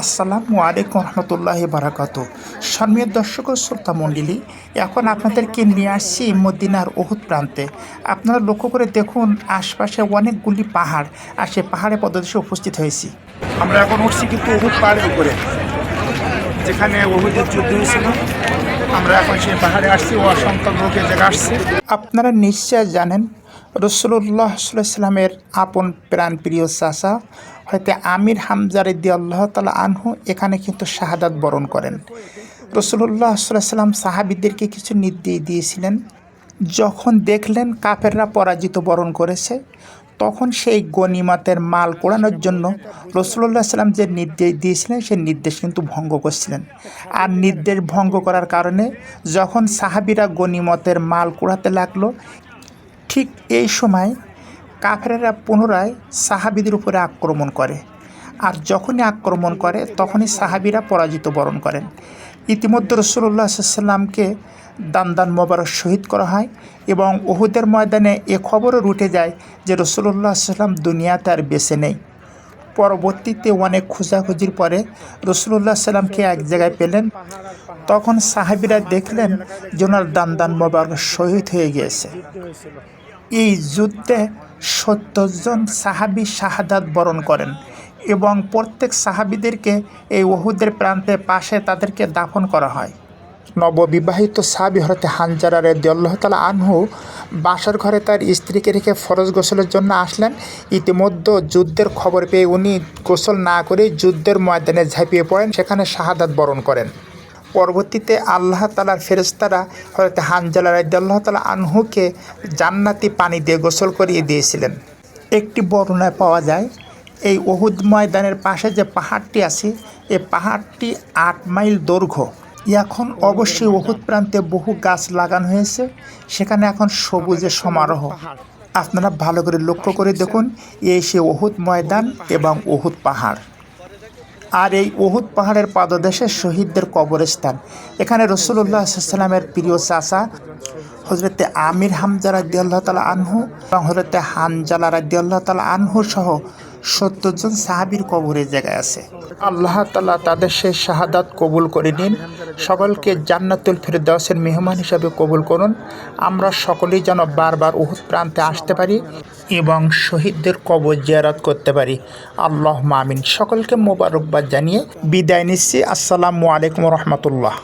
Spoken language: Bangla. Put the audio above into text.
আসসালামু আলাইকুম রহমতুল্লাহ বারাকাত সম্মানিত দর্শক ও শ্রোতা মণ্ডলী, এখন আপনাদেরকে নিয়ে আসছি মদিনার ওহুদ প্রান্তে। আপনারা লক্ষ্য করে দেখুন, আশপাশে অনেকগুলি পাহাড়, আর সে পাহাড়ে পদদেশে উপস্থিত হয়েছি। আমরা এখন উঠছি কিন্তু ওহুদ পাহাড়ের উপরে, যেখানে ওহুদের যুদ্ধ হয়েছিল। আমরা এখন সেই পাহাড়ে আসছি, ও অসংখ্য লোক এ আসছে। আপনারা নিশ্চয় জানেন রসুল্লাহ সাল্লামের আপন প্রাণ প্রিয় চাষা হয়তো আমির হামজার দি আল্লাহ তালা আনহু এখানে কিন্তু শাহাদাত বরণ করেন। রসুল্লাহ সাল্লাম সাহাবিদেরকে কিছু নির্দেশ দিয়েছিলেন। যখন দেখলেন কাফেররা পরাজিত বরণ করেছে, তখন সেই গনিমাতের মাল কোড়ানোর জন্য রসুল্লাহ সাল্লাম যে নির্দেশ দিয়েছিলেন, সেই নির্দেশ কিন্তু ভঙ্গ করছিলেন। আর নির্দেশ ভঙ্গ করার কারণে যখন সাহাবিরা গনিমতের মাল কুড়াতে লাগল, ঠিক এই সময় কাফেরেরা পুনরায় সাহাবিদের উপরে আক্রমণ করে। আর যখনই আক্রমণ করে, তখনই সাহাবিরা পরাজিত বরণ করেন। ইতিমধ্যে রসুল্লাহ সাল্লামকে দান দান মোবারক শহীদ করা হয় এবং ওহুদের ময়দানে এ খবরও উঠে যায় যে রসুল্লাহ সাল্লাম দুনিয়াতে আর বেছে নেই। পরবর্তীতে অনেক খোঁজাখুঁজির পরে রসুল্লাহ সাল্লামকে এক জায়গায় পেলেন। তখন সাহাবিরা দেখলেন যে ওনার দান দান মোবারক শহীদ হয়ে গিয়েছে। এই যুদ্ধে সত্তর জন সাহাবি শাহাদাত বরণ করেন এবং প্রত্যেক সাহাবিদেরকে এই ওহুদের প্রান্তে পাশে তাদেরকে দাফন করা হয়। নববিবাহিত সাহাবি হরতে হানজারা রেদ্দি আল্লাহ তালা আনহু বাসার ঘরে তার স্ত্রীকে রেখে ফরজ গোসলের জন্য আসলেন। ইতিমধ্যে যুদ্ধের খবর পেয়ে উনি গোসল না করে যুদ্ধের ময়দানে ঝাঁপিয়ে পড়েন, সেখানে শাহাদাত বরণ করেন। পরবর্তীতে আল্লাহ তালার ফেরেস্তারা হয়তো হানজালা রাজ্য আল্লাহ তালা আনহুকে জান্নাতি পানি দিয়ে গোসল করিয়ে দিয়েছিলেন। একটি বর্ণনায় পাওয়া যায়, এই ওহুদ ময়দানের পাশে যে পাহাড়টি আছে এই পাহাড়টি আট মাইল দৈর্ঘ্য। এখন অবশ্যই ওহুদ প্রান্তে বহু গাছ লাগানো হয়েছে, সেখানে এখন সবুজে সমারোহ। আপনারা ভালো করে লক্ষ্য করে দেখুন, এই সে ওহুদ ময়দান এবং ওহুদ পাহাড়। আর এই ওহুদ পাহাড়ের পাদদেশে শহীদদের কবরস্থান। এখানে রসুল্লাহ সাল্লামের প্রিয় চাষা হজরতে আমির হামজা রাদ্দি আল্লাহ তালা আনহু এবং হজরতে হানজালা রাদ্দি আল্লাহ তালা আনহু সহ সত্তর জন সাহাবির কবরের জায়গায় আছে। আল্লাহ তালা তাদের সেই শাহাদাত কবুল করে নিন। সকলকে জান্নাতুল ফেরদাউসের মেহমান হিসাবে কবুল করুন। আমরা সকলেই যেন বারবার উহুদ প্রান্তে আসতে পারি। এবং শহীদদের কবর জিয়ারত করতে পারি। আল্লাহ মামিন সকলকে মোবারকবাদ জানিয়ে বিদায় নিচ্ছি। আসসালামু আলাইকুম রহমতুল্লাহ।